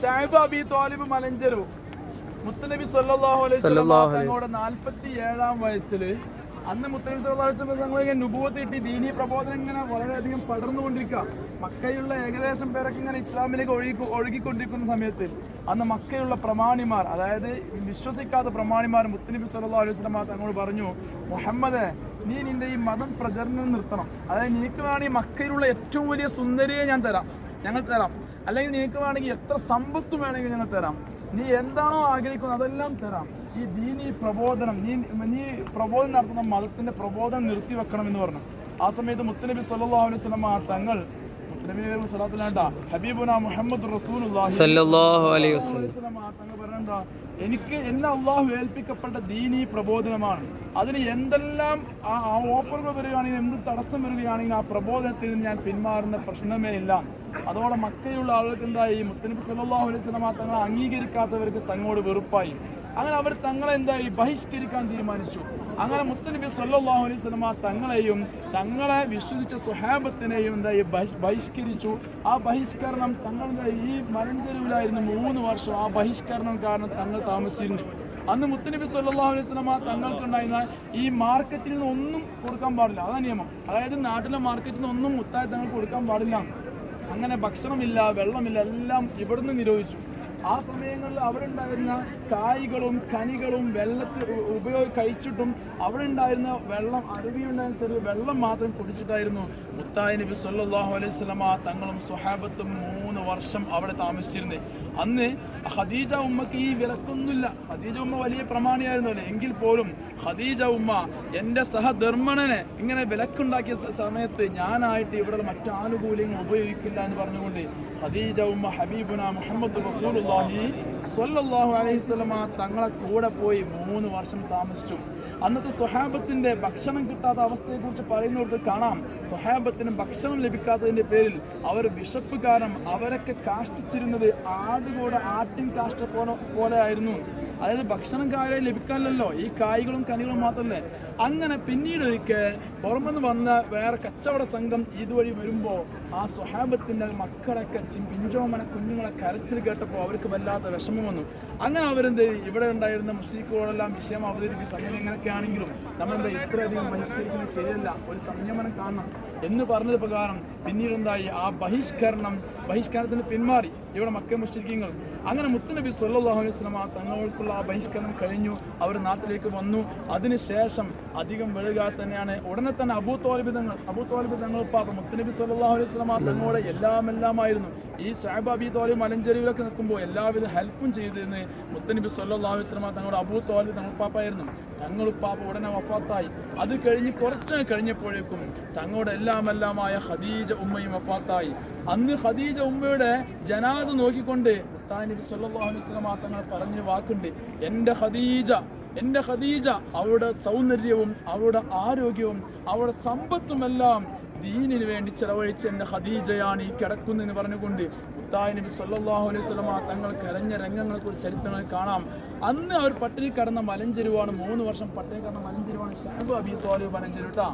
ഷാഹിബ് അബി തോലിബ് മലഞ്ചരു മുത്തനബി സല്ലല്ലാഹു അലൈഹി തങ്ങളുടെ നാൽപ്പത്തി ഏഴാം വയസ്സിൽ അന്ന് മുത്തനബി വസല്ലം തങ്ങൾ നുബുവത്ത് കിട്ടി ദീനീ പ്രബോധനം ഇങ്ങനെ വളരെയധികം പടർന്നുകൊണ്ടിരിക്കുക. മക്കയുള്ള ഏകദേശം പേരൊക്കെ ഇങ്ങനെ ഇസ്ലാമിലേക്ക് ഒഴുകി ഒഴുകിക്കൊണ്ടിരിക്കുന്ന സമയത്ത് അന്ന് മക്കയുള്ള പ്രമാണിമാർ അതായത് വിശ്വസിക്കാത്ത പ്രമാണിമാർ മുത്തനബി സല്ലാ അലൈഹി വസല്ലം തങ്ങളോട് പറഞ്ഞു മുഹമ്മദ് നീ നിന്റെ ഈ മതം പ്രചരണം നിർത്തണം. അതായത് നിനക്ക് വേണമെങ്കിൽ മക്കയിലുള്ള ഏറ്റവും വലിയ സുന്ദരിയെ ഞാൻ തരാം. ഞങ്ങൾ തരാം. അല്ലെങ്കിൽ നിങ്ങൾക്ക് വേണമെങ്കിൽ എത്ര സമ്പത്തും വേണമെങ്കിൽ ഞങ്ങൾ തരാം. നീ എന്താണോ ആഗ്രഹിക്കുന്നത് അതെല്ലാം തരാം. ഈ ദീനി പ്രബോധനം നീ നീ പ്രബോധനം നടത്തുന്ന മതത്തിന്റെ പ്രബോധനം നിർത്തിവെക്കണം എന്ന് പറഞ്ഞു. ആ സമയത്ത് മുത്തനബി സല്ലാ അലൈഹി വസല്ലം തങ്ങൾ മുത്തനബി സ്വലാത്തിലാണ്ട ഹബീബുന മുഹമ്മദ് റസൂലുള്ളാഹി സല്ലല്ലാഹു പറഞ്ഞെന്താ എനിക്ക് എന്നെ അള്ളാഹു ഏൽപ്പിക്കപ്പെട്ട ദീനീ പ്രബോധനമാണ്. അതിന് എന്തെല്ലാം ആ ഓഫറുകൾ വരികയാണെങ്കിൽ എന്ത് തടസ്സം വരികയാണെങ്കിൽ ആ പ്രബോധനത്തിൽ നിന്ന് ഞാൻ പിന്മാറുന്ന പ്രശ്നമേ ഇല്ല അതോടെ മക്കയുള്ള ആളുകൾക്ക് എന്തായി? മുത്തനബി സല്ലല്ലാഹു അലൈഹി വസല്ലം തങ്ങളെ അംഗീകരിക്കാത്തവർക്ക് തങ്ങോട് വെറുപ്പായി. അങ്ങനെ അവർ തങ്ങളെ എന്തായി? ബഹിഷ്കരിക്കാൻ തീരുമാനിച്ചു. അങ്ങനെ മുത്തനബി സല്ലല്ലാഹു അലൈഹി വസല്ലം തങ്ങളെയും തങ്ങളെ വിശ്വസിച്ച സുഹാബത്തിനെയും എന്തായി? ബഹിഷ്കരിച്ചു. ആ ബഹിഷ്കരണം തങ്ങളുടെ ഈ മലഞ്ചെരുവിലായിരുന്നു മൂന്ന് വർഷം. ആ ബഹിഷ്കരണം കാരണം തങ്ങൾ താമസിച്ചിരുന്നു. അന്ന് മുത്തനബി സല്ലല്ലാഹു അലൈഹി സ്വലമ തങ്ങൾക്കുണ്ടായിരുന്ന ഈ മാർക്കറ്റിൽ നിന്ന് ഒന്നും കൊടുക്കാൻ പാടില്ല. അതാ നിയമം. അതായത് നാട്ടിലെ മാർക്കറ്റിൽ നിന്ന് ഒന്നും മുത്തായി തങ്ങൾക്ക് കൊടുക്കാൻ പാടില്ല. അങ്ങനെ ഭക്ഷണമില്ല വെള്ളമില്ല എല്ലാം ഇവിടുന്ന് നിരോധിച്ചു. ആ സമയങ്ങളിൽ അവരുണ്ടായിരുന്ന കായ്കളും കനികളും വെള്ളത്തിൽ ഉപയോഗി കഴിച്ചിട്ടും അവിടെ ഉണ്ടായിരുന്ന വെള്ളം അരുവിയുണ്ടായിരുന്ന ചെറിയ വെള്ളം മാത്രം കുടിച്ചിട്ടായിരുന്നു. മുത്തായി നബി സല്ലാഹു അലൈഹി വസല്ലമ തങ്ങളും സുഹാബത്തും മൂന്ന് വർഷം അവിടെ താമസിച്ചിരുന്നത്. അന്ന് ഖദീജ ഉമ്മക്ക് ഈ വിലക്കൊന്നുമില്ല. ഖദീജ ഉമ്മ വലിയ പ്രമാണിയായിരുന്നല്ലോ എങ്കിൽ പോലും ഖദീജ ഉമ്മ എന്റെ സഹധർമ്മണനെ ഇങ്ങനെ വിലക്കുണ്ടാക്കിയ സമയത്ത് ഞാനായിട്ട് ഇവിടെ മറ്റു ആനുകൂല്യങ്ങൾ ഉപയോഗിക്കില്ല എന്ന് പറഞ്ഞുകൊണ്ട് ഖദീജ ഉമ്മ ഹബീബുന മുഹമ്മദ് റസൂലുള്ളാഹി സ്വല്ലല്ലാഹു അലൈഹി വസല്ലമ തങ്ങളെ കൂടെ പോയി മൂന്ന് വർഷം താമസിച്ചു. അന്നത്തെ സ്വഹാബത്തിന്റെ ഭക്ഷണം കിട്ടാത്ത അവസ്ഥയെക്കുറിച്ച് പറയുന്നിടത്ത് കാണാം. സ്വഹാബത്തിന് ഭക്ഷണം ലഭിക്കാത്തതിന്റെ പേരിൽ അവർ വിശപ്പ് കാരണം അവരൊക്കെ കാഷ്ടിച്ചിരുന്നത് ആടുകൂടെ ആട്ടിൻ കാഷ്ട പോലെ പോലെ ആയിരുന്നു അതായത് ഭക്ഷണം കാര്യം ലഭിക്കാനല്ലോ ഈ കായ്കളും കനികളും മാത്രമല്ലേ. അങ്ങനെ പിന്നീട് ഒരിക്കൽ പുറമെന്ന് വന്ന വേറെ കച്ചവട സംഘം ഇതുവഴി വരുമ്പോൾ ആ സ്വഹാബത്തിന്റെ മക്കളൊക്കെ പിഞ്ചോമന കുഞ്ഞുങ്ങളെ കരച്ചിൽ കേട്ടപ്പോൾ അവർക്ക് വല്ലാത്ത വിഷമം വന്നു. അങ്ങനെ അവരെന്ത്? ഇവിടെ ഉണ്ടായിരുന്ന മുസ്ലിക്കുകളെല്ലാം വിഷയം അവതരിപ്പിച്ച. സമയം എങ്ങനെയൊക്കെ ആണെങ്കിലും നമ്മളെന്താ ഇത്രയധികം ബഹിഷ്കരിക്കുന്നത് ശരിയല്ല. ഒരു സംയമനം കാണണം എന്ന് പറഞ്ഞത് പ്രകാരം പിന്നീട് എന്തായി? ആ ബഹിഷ്കരണം ബഹിഷ്കരണത്തിന് പിന്മാറി. ഇവിടെ മക്ക മുസ്ലിക്കുകൾ അങ്ങനെ മുത്തനബി സല്ലാഹു അലൈഹി വസല്ലം തങ്ങൾക്കുള്ള ആ ബഹിഷ്കരണം കഴിഞ്ഞു. അവർ നാട്ടിലേക്ക് വന്നു. അതിനുശേഷം അധികം വഴുകാതെ തന്നെയാണ്. ഉടനെ തന്നെ അബൂ അബൂത്തോൽബിതങ്ങൾ തങ്ങൾ പാപ്പ മുത്തനബി സല്ലല്ലാഹു അലൈഹി വസല്ലം തങ്ങളുടെ എല്ലാം എല്ലാമായിരുന്നു. ഈ ഷാബ് അബി തോലിബ് മലഞ്ചെരുവിലൊക്കെ നിൽക്കുമ്പോൾ എല്ലാവിധ ഹെൽപ്പും ചെയ്തിരുന്നു. മുത്തനബി സല്ലാ വസല്ലം തങ്ങളുടെ അബൂ തോലി തങ്ങൾ പാപ്പ ഉടനെ വഫാത്തായി. അത് കഴിഞ്ഞ് കുറച്ച് കഴിഞ്ഞപ്പോഴേക്കും തങ്ങളുടെ എല്ലാമെല്ലാമായ ഖദീജ ഉമ്മയും വഫാത്തായി. അന്ന് ഖദീജ ഉമ്മയുടെ ജനാസ നോക്കിക്കൊണ്ട് മുത്താനബി സല്ലാഹു വസ്ലമ തങ്ങൾ പറഞ്ഞ വാക്കുണ്ട്. എന്റെ ഖദീജ എന്റെ ഖദീജ അവരുടെ സൗന്ദര്യവും അവരുടെ ആരോഗ്യവും അവരുടെ സമ്പത്തുമെല്ലാം ദീനിന് വേണ്ടി ചെലവഴിച്ച എന്റെ ഹദീജയാണ് ഈ കിടക്കുന്നതെന്ന് പറഞ്ഞുകൊണ്ട് മുത്തായ നബി സല്ലല്ലാഹു അലൈഹി സ്വലമ തങ്ങൾ കരഞ്ഞ രംഗങ്ങളെക്കുറിച്ച് ചരിത്രങ്ങൾ കാണാം. അന്ന് അവർ പട്ടിണി കടന്ന മലഞ്ചെരുവാണ് മൂന്ന് വർഷം പട്ടിണി കടന്ന മലഞ്ചെരുവാണ് ഷാബ് അബി തോലിബ് മലഞ്ചെരുട്ടാ